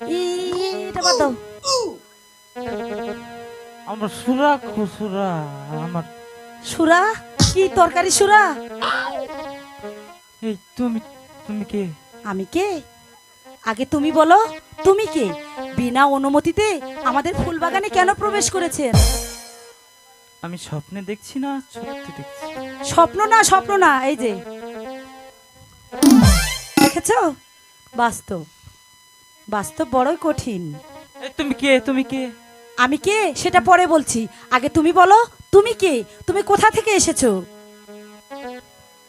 এটা বাদ দাও। আমার সুরা খুসুরা আমার সুরা? কি তরকারি সুরা? এই তুমি তুমি কে? আমি কে? আগে তুমি বলো তুমি কে? বিনা অনুমতিতে আমাদের ফুলবাগানে কেন প্রবেশ করেছেন? আমি স্বপ্নে দেখছি না সত্যি দেখছি। স্বপ্ন না স্বপ্ন না এই যে। দেখেছ? বাস্তব। বাস্তব বড়ই কঠিন। তুমি কে? তুমি কে? আমি কে? সেটা পরে বলছি। আগে তুমি বলো তুমি কে? তুমি কোথা থেকে এসেছ?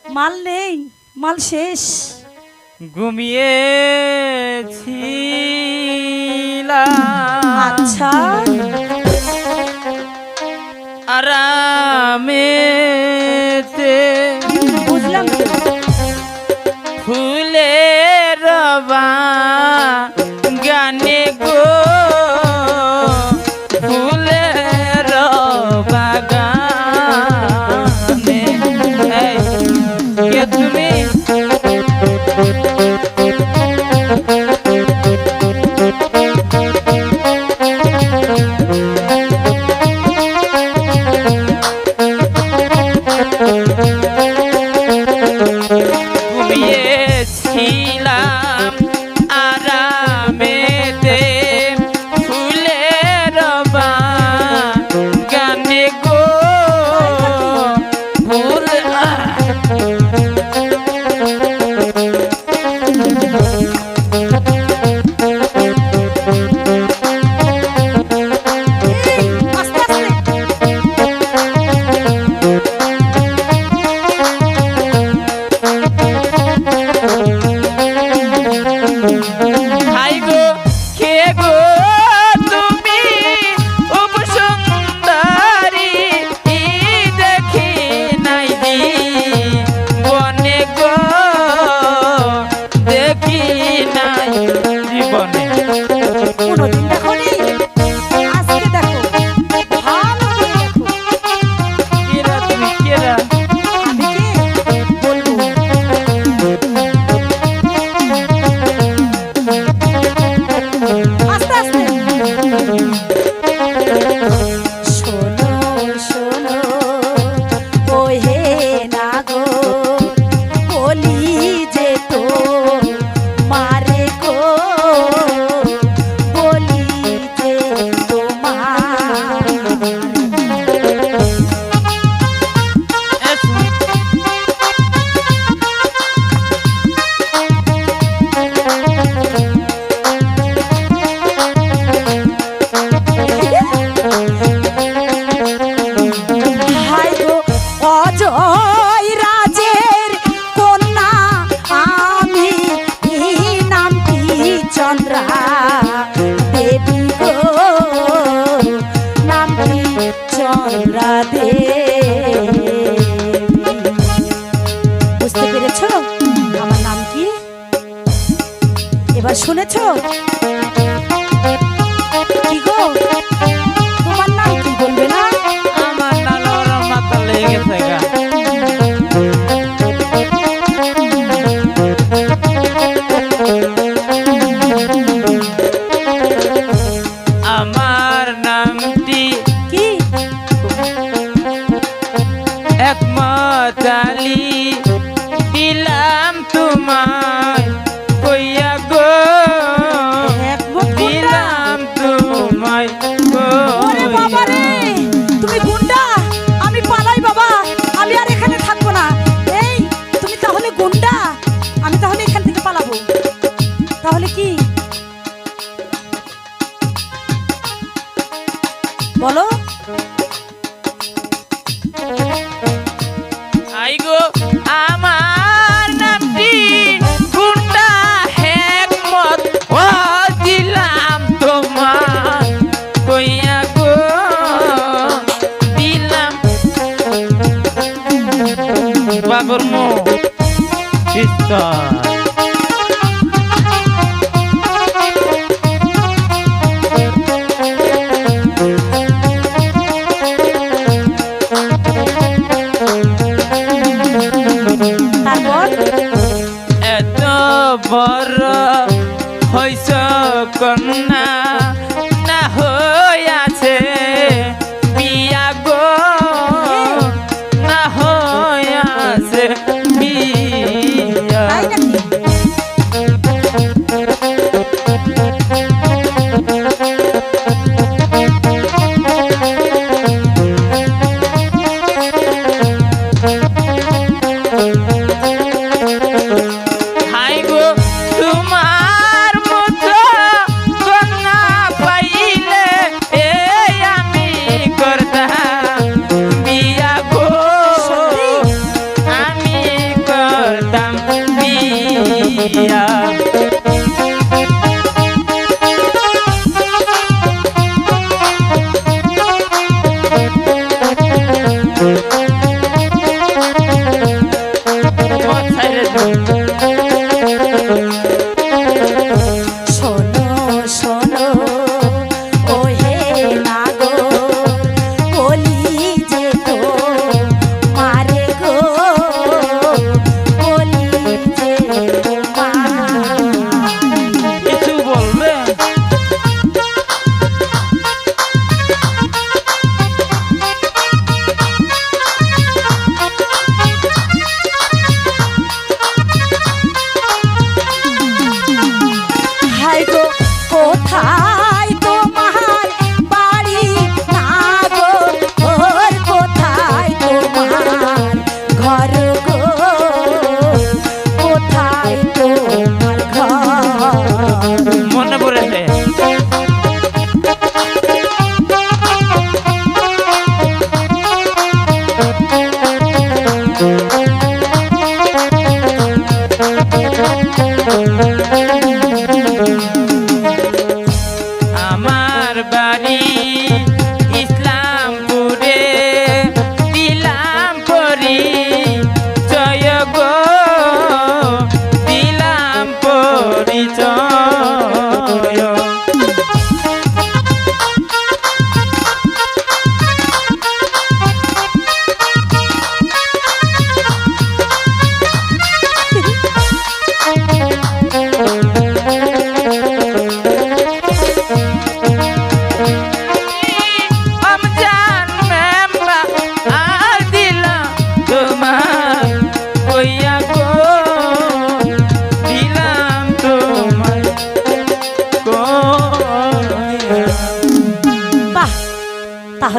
মাল নেই মাল শেষ। ঘুমিয়েছি আচ্ছা। এবার শুনেছো? কন্যা। শোনো আমার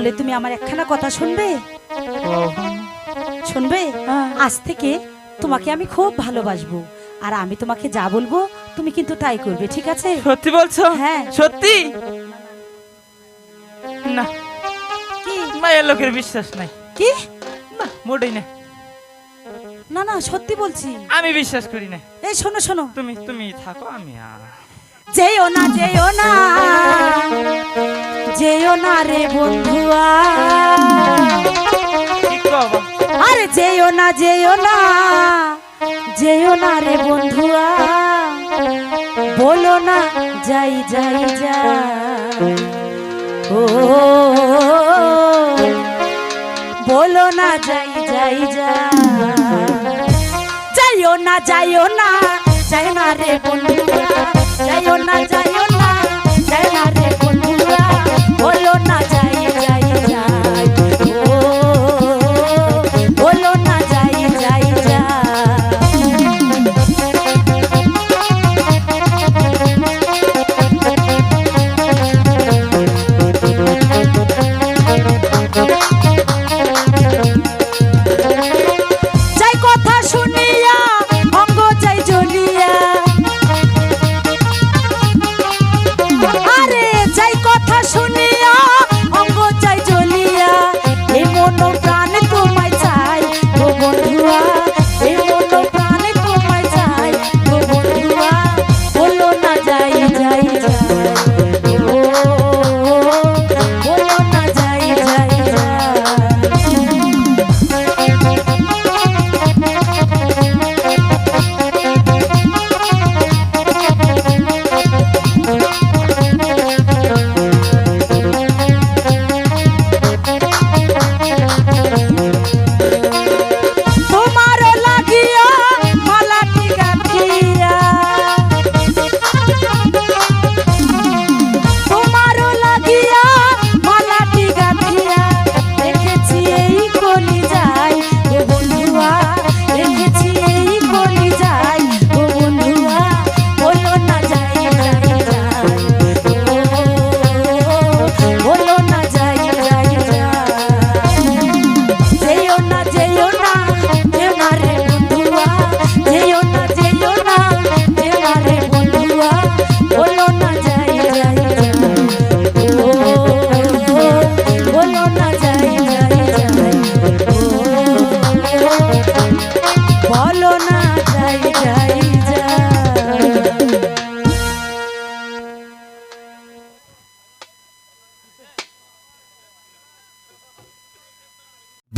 তাহলে তুমি আমার একখানা কথা শুনবে? শুনবে? আজ থেকে তোমাকে আমি খুব ভালোবাসবো। আর আমি তোমাকে যা বলব তুমি কিন্তু তাই করবে ঠিক আছে? সত্যি বলছো? হ্যাঁ। সত্যি? না। কি? মায়ের লোকের বিশ্বাস নাই। কি? না মোটেই না। না না সত্যি বলছি। আমি বিশ্বাস করি না। এই শোনো শোনো। তুমি তুমি থাকো আমি আর যেও না যেও না যেও না রে বন্ধুয়া। আরে যেও না যেও না যেও না রে বন্ধুয়া। বলো না যাই যাই যাই। ও বলো না যাই যাই যাই। যাইও না যাইও না যাই না রে বন্ধুরা যাইও না যাইও Bonjour.